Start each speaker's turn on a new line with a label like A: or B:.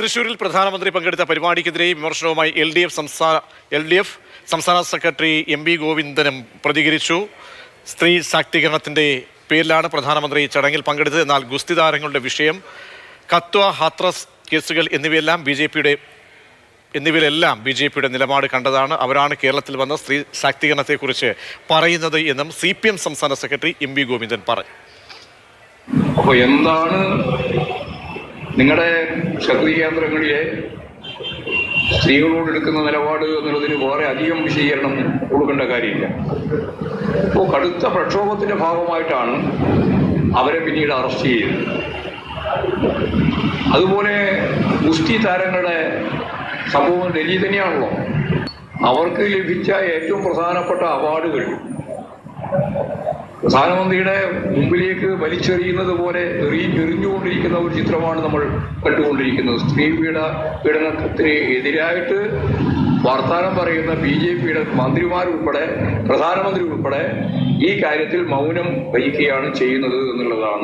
A: തൃശൂരിൽ പ്രധാനമന്ത്രി പങ്കെടുത്ത പരിപാടിക്കെതിരെ വിമർശനവുമായി എൽ ഡി എഫ് സംസ്ഥാന എൽ ഡി എഫ് സംസ്ഥാന സെക്രട്ടറി എം വി ഗോവിന്ദനും പ്രതികരിച്ചു. സ്ത്രീ ശാക്തീകരണത്തിന്റെ പേരിലാണ് പ്രധാനമന്ത്രി ചടങ്ങിൽ പങ്കെടുത്തത്. എന്നാൽ ഗുസ്തി താരങ്ങളുടെ വിഷയം കത്വ ഹാത്രസ് കേസുകൾ എന്നിവയെല്ലാം ബി ജെ പിയുടെ എന്നിവയിലെല്ലാം ബി ജെ പിയുടെ നിലപാട് കണ്ടതാണ്. അവരാണ് കേരളത്തിൽ വന്ന സ്ത്രീ ശാക്തീകരണത്തെക്കുറിച്ച് പറയുന്നത് എന്നും സി പി എം സംസ്ഥാന സെക്രട്ടറി എം വി ഗോവിന്ദൻ പറഞ്ഞു.
B: അപ്പോൾ എന്താണ് നിങ്ങളുടെ ശക്തി കേന്ദ്രങ്ങളിലെ സ്ത്രീകളോട് എടുക്കുന്ന നിലപാട് എന്നുള്ളതിന് വേറെ അധികം വിശദീകരണം കൊടുക്കേണ്ട കാര്യമില്ല. ഇപ്പോൾ കടുത്ത പ്രക്ഷോഭത്തിന്റെ ഭാഗമായിട്ടാണ് അവരെ പിന്നീട് അറസ്റ്റ് ചെയ്തത്. അതുപോലെ ഗുസ്തി താരങ്ങളുടെ സംഭവം ഡൽഹി തന്നെയാണല്ലോ. അവർക്ക് ലഭിച്ച ഏറ്റവും പ്രധാനപ്പെട്ട അവാർഡുകൾ പ്രധാനമന്ത്രിയുടെ മുമ്പിലേക്ക് വലിച്ചെറിയുന്നത് പോലെ എറി എറിഞ്ഞുകൊണ്ടിരിക്കുന്ന ഒരു ചിത്രമാണ് നമ്മൾ കണ്ടുകൊണ്ടിരിക്കുന്നത്. സ്ത്രീ പീഡ പീഡനത്തിന് എതിരായിട്ട് വാർത്താനം പറയുന്ന ബി ജെ പിയുടെ മന്ത്രിമാരുൾപ്പെടെ പ്രധാനമന്ത്രി ഉൾപ്പെടെ ഈ കാര്യത്തിൽ മൗനം വഹിക്കുകയാണ് ചെയ്യുന്നത് എന്നുള്ളതാണ്.